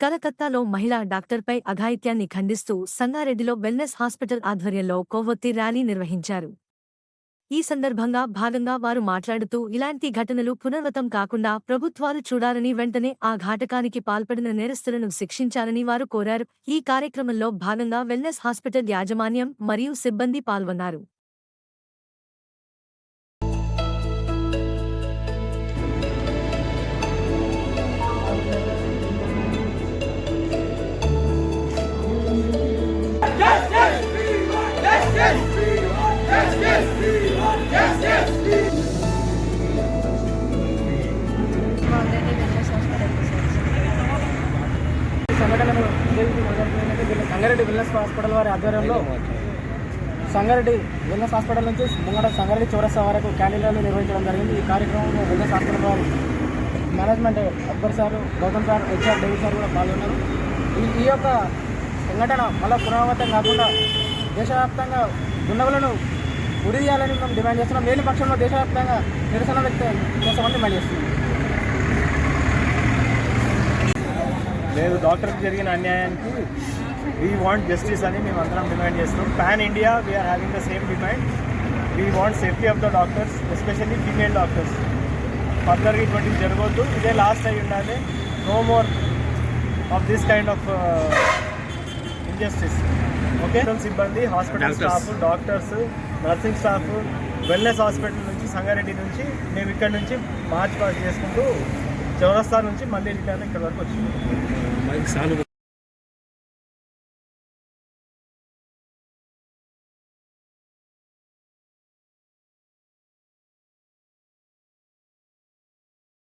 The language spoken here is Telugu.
కలకత్తాలో మహిళా డాక్టర్పై అఘాయిత్యాన్ని ఖండిస్తూ సంగారెడ్డిలో వెల్నెస్ హాస్పిటల్ ఆధ్వర్యంలో కొవ్వొత్తి ర్యాలీ నిర్వహించారు. ఈ సందర్భంగా భాగంగా వారు మాట్లాడుతూ ఇలాంటి ఘటనలు పునర్వతం కాకుండా ప్రభుత్వాలు చూడాలని వెంటనే ఆ ఘాటకానికి పాల్పడిన నేరస్తులను శిక్షించాలని వారు కోరారు. ఈ కార్యక్రమంలో భాగంగా వెల్నెస్ హాస్పిటల్ యాజమాన్యం మరియు సిబ్బంది పాల్గొన్నారు. సంఘటనలు సంగారెడ్డి వెల్నెస్ హాస్పిటల్ వారి ఆధ్వర్యంలో సంగారెడ్డి వెల్నెస్ హాస్పిటల్ నుంచి ముంగడ సంగారెడ్డి చౌరస్తా వరకు క్యాండిల్ నిర్వహించడం జరిగింది. ఈ కార్యక్రమంలో వెల్నెస్ హాస్పిటల్ వారు management Akbar sir Gautam sir HR David sir కూడా పాల్గొన్నారు. ఈ ఈ యొక్క సంఘటన మళ్ళీ పునరావృతం కాకుండా దేశవ్యాప్తంగా దుండగులను ఉరి తీయాలని మేము డిమాండ్ చేస్తున్నాం. లేని పక్షంలో దేశవ్యాప్తంగా నిరసన వ్యక్తం చేస్తామని డిమాండ్ చేస్తున్నాం. లేదు డాక్టర్కి జరిగిన అన్యాయానికి వీ వాంట్ జస్టిస్ అని మేము అందరం డిమాండ్ చేస్తున్నాం. Pan India we're having the same demand we want safety of the doctors especially female doctors ఫర్దర్గా ఇటువంటివి జరగవద్దు ఇదే లాస్ట్ అయి ఉండాలి. No more of this kind of injustice okay. సిబ్బంది hospital staff doctors nursing staff wellness hospital నుంచి సంగారెడ్డి నుంచి మేము ఇక్కడ నుంచి మార్చ్ పాస్ చేసుకుంటూ చౌరస్తా నుంచి మళ్ళీ రిటర్న్ ఇక్కడ వరకు వచ్చింది